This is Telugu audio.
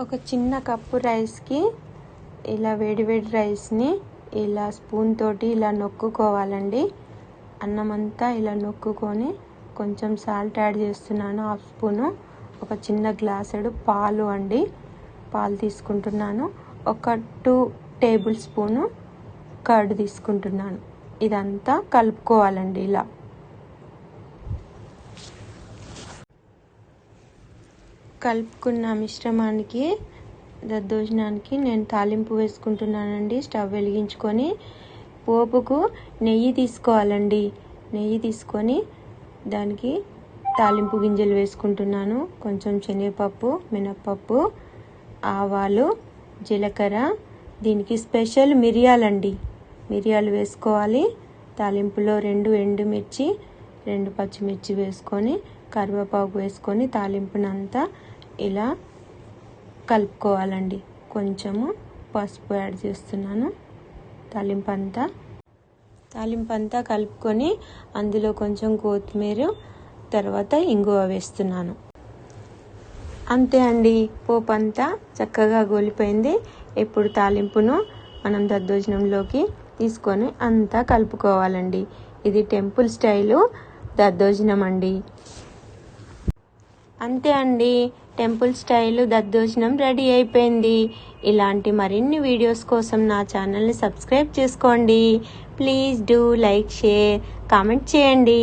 ఒక చిన్న కప్పు రైస్కి ఇలా వేడివేడి రైస్ని ఇలా స్పూన్ తోటి ఇలా నొక్కుకోవాలండి. అన్నం అంతా ఇలా నొక్కుకొని కొంచెం సాల్ట్ యాడ్ చేస్తున్నాను హాఫ్ స్పూను. ఒక చిన్న గ్లాసెడు పాలు అండి పాలు తీసుకుంటున్నాను. ఒక టూ టేబుల్ స్పూను కర్డ్ తీసుకుంటున్నాను. ఇదంతా కలుపుకోవాలండి ఇలా. కలుపుకున్న మిశ్రమానికి దద్దోజనానికి. నేను తాలింపు వేసుకుంటున్నానండి స్టవ్ వెలిగించుకొని. పోపుకు నెయ్యి తీసుకోవాలండి. నెయ్యి తీసుకొని దానికి తాలింపు గింజలు వేసుకుంటున్నాను. కొంచెం శనగపప్పు మినప్పప్పు ఆవాలు జీలకర్ర. దీనికి స్పెషల్ మిరియాలండి. మిరియాలు వేసుకోవాలి. తాలింపులో రెండు ఎండుమిర్చి రెండు పచ్చిమిర్చి వేసుకొని కరివేపాకు వేసుకొని తాలింపునంతా ఇలా కలుపుకోవాలండి. కొంచెము పసుపు యాడ్ చేస్తున్నాను. తాలింపు అంతా తాలింపు అంతా కలుపుకొని అందులో కొంచెం కొత్తిమీర తర్వాత ఇంగువ వేస్తున్నాను. అంతే అండి. పోపు అంతా చక్కగా గోలిపోయింది. ఇప్పుడు తాలింపును మనం దద్దోజనంలోకి తీసుకొని అంతా కలుపుకోవాలండి. ఇది టెంపుల్ స్టైలు దద్దోజనం అండి. అంతే అండి. టెంపుల్ స్టైల్ దద్దోజనం రెడీ అయిపోయింది. ఇలాంటి మరిన్ని వీడియోస్ కోసం నా ఛానల్ని సబ్స్క్రైబ్ చేసుకోండి. Please do like share comment చేయండి.